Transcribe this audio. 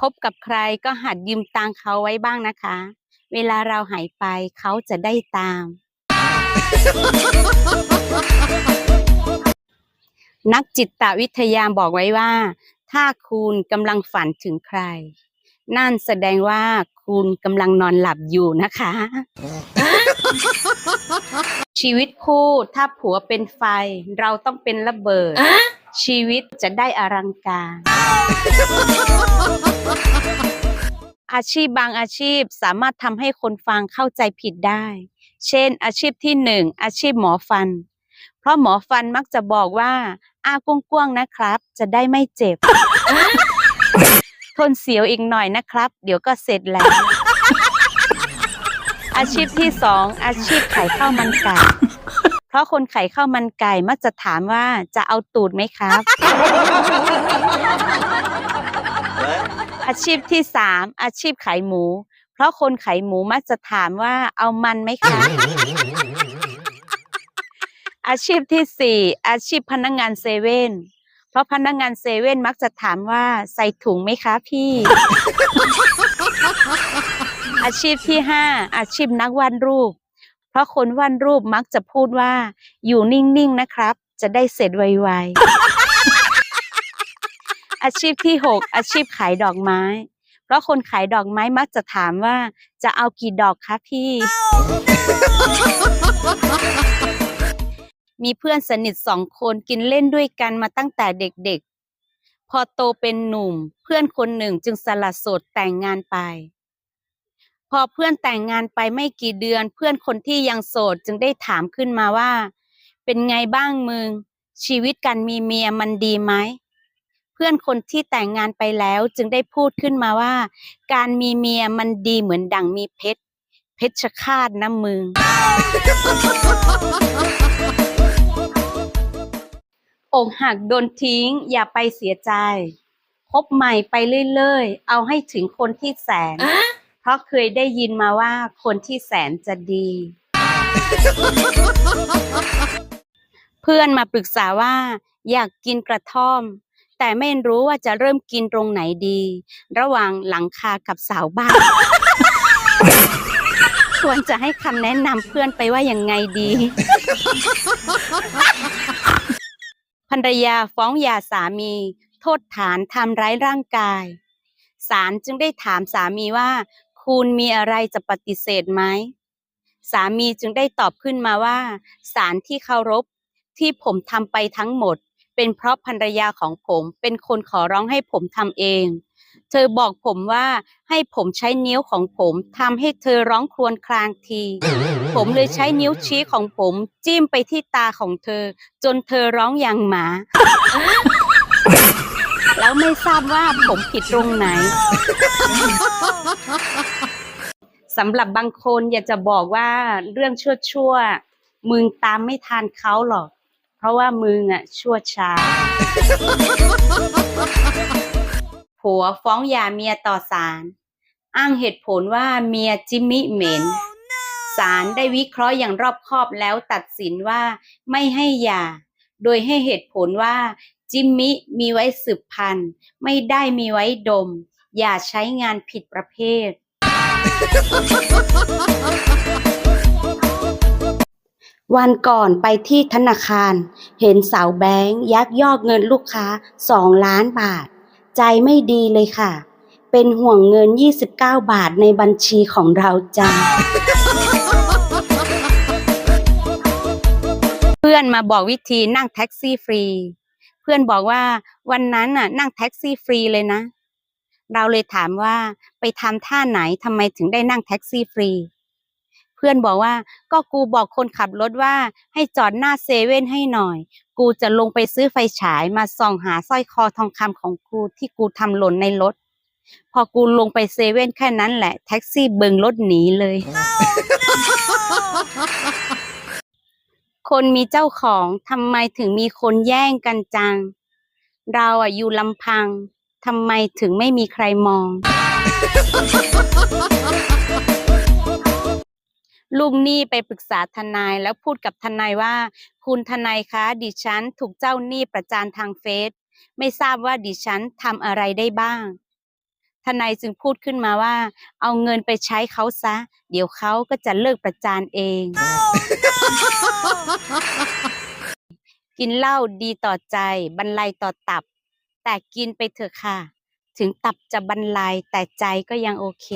คบกับใครก็หัดยืมตังค์เขาไว้บ้างนะคะ เวลาเราหายไปเขาจะได้ตาม นักจิตวิทยาบอกไว้ว่า ถ้าคุณกำลังฝันถึงใคร นั่นแสดงว่าคุณกำลังนอนหลับอยู่นะคะ ชีวิตคู่ถ้าผัวเป็นไฟ เราต้องเป็นระเบิด ชีวิตจะได้อลังการ อาชีพบางอาชีพสามารถทำให้คนฟังเข้าใจผิดได้ เช่น อาชีพที่หนึ่งอาชีพหมอฟัน เพราะหมอฟันมักจะบอกว่าอากว้างๆนะครับ จะได้ไม่เจ็บ ทนเสียวอีกหน่อยนะครับ เดี๋ยวก็เสร็จแล้ว อาชีพที่สองอาชีพขายข้าวมันไก่ เพราะคนขายข้าวมันไก่มักจะถามว่าจะเอาตูดไหมครับ อาชีพที่สามอาชีพขายหมู เพราะคนขายหมูมักจะถามว่าเอามันไหมคะ อาชีพที่สี่อาชีพพนักงานเซเว่นเพราะพนักงานเซเว่นมักจะถามว่าใส่ถุงไหมคะพี่ อาชีพที่ห้าอาชีพนักวาดรูป เพราะคนวาดรูปมักจะพูดว่าอยู่นิ่งๆนะครับ จะได้เสร็จไวๆ อาชีพที่หกอาชีพขายดอกไม้ เพราะคนขายดอกไม้มักจะถามว่า จะเอากี่ดอกคะพี่ มีเพื่อนสนิทสองคนกินเล่นด้วยกันมาตั้งแต่เด็กๆ พอโตเป็นหนุ่ม เพื่อนคนหนึ่งจึงสละโสดแต่งงานไป พอเพื่อนแต่งงานไปไม่กี่เดือน เพื่อนคนที่ยังโสดจึงได้ถามขึ้นมาว่า เป็นไงบ้างมึงชีวิตการมีเมียมันดีไหม พื่อนคนที่แต่งงานไปแล้วจึงได้พูดขึ้นมาว่า การมีเมียมันดีเหมือนดั่งมีเพชร เพชรฆาตนะมึง อกหักโดนทิ้ง อย่าไปเสียใจพบใหม่ไปเรื่อยๆ เอาให้ถึงคนที่แสน เพราะเคยได้ยินมาว่าคนที่แสนจะดี เพื่อนมาปรึกษาว่า อยากกินกระท่อม แต่ไม่รู้ว่าจะเริ่มกินตรงไหนดี ระหว่างหลังคากับเสาบ้าน ควรจะให้คำแนะนำเพื่อนไปว่ายังไงดี ภรรยาฟ้องหย่าสามี โทษฐานทำร้ายร่างกาย ศาลจึงได้ถามสามีว่า คุณมีอะไรจะปฏิเสธไหมสามีจึงได้ตอบขึ้นมาว่าศาลที่เคารพที่ผมทำไปทั้งหมด เป็นเพราะภรรยาของผมเป็นคนขอร้องให้ผมทำเอง เธอบอกผมว่าให้ผมใช้นิ้วของผมทำให้เธอร้องครวญครางที ผมเลยใช้นิ้วชี้ของผมจิ้มไปที่ตาของเธอ จนเธอร้องอย่างหมา แล้วไม่ทราบว่าผมผิดตรงไหนสำหรับบางคนอยากจะบอกว่าเรื่องชั่วๆมึงตามไม่ทันเขาหรอก เพราะว่ามึงอะชั่วช้า ผัวฟ้องหย่าเมียต่อศาลอ้างเหตุผลว่าเมียจิมมิเหม็นศาลได้วิเคราะห์อย่างรอบคอบแล้วตัดสินว่าไม่ให้หย่า โดยให้เหตุผลว่าจิมมิมีไว้สืบพันธุ์ ไม่ได้มีไว้ดม อย่าใช้งานผิดประเภท วันก่อนไปที่ธนาคาร เห็นสาวแบงค์ยักยอกเงินลูกค้าสองล้านบาท ใจไม่ดีเลยค่ะ เป็นห่วงเงิน 29 บาทในบัญชีของเราจังเพื่อนมาบอกวิธีนั่งแท็กซี่ฟรี เพื่อนบอกว่าวันนั้นน่ะ นั่งแท็กซี่ฟรีเลยนะ เราเลยถามว่าไปทำท่าไหนทำไมถึงได้นั่งแท็กซี่ฟรี เพื่อนบอกว่าก็กูบอกคนขับรถว่าให้จอดหน้าเซเว่นให้หน่อย กูจะลงไปซื้อไฟฉายมาส่องหาสร้อยคอทองคำของกูที่กูทำหล่นในรถ พอกูลงไปเซเว่นแค่นั้นแหละ แท็กซี่เบิงรถหนีเลย คนมีเจ้าของทำไมถึงมีคนแย่งกันจัง เราอะอยู่ลำพังทำไมถึงไม่มีใครมอง ลูกหนี้ไปปรึกษาทนายแล้วพูดกับทนายว่า คุณทนายคะดิฉันถูกเจ้าหนี้ประจานทางเฟซไม่ทราบว่าดิฉันทำอะไรได้บ้าง ทนายจึงพูดขึ้นมาว่า เอาเงินไปใช้เขาซะ เดี๋ยวเขาก็จะเลิกประจานเอง กินเหล้าดีต่อใจบรรลัยต่อตับ แต่กินไปเถอะค่ะ ถึงตับจะบรรลัยแต่ใจก็ยังโอเค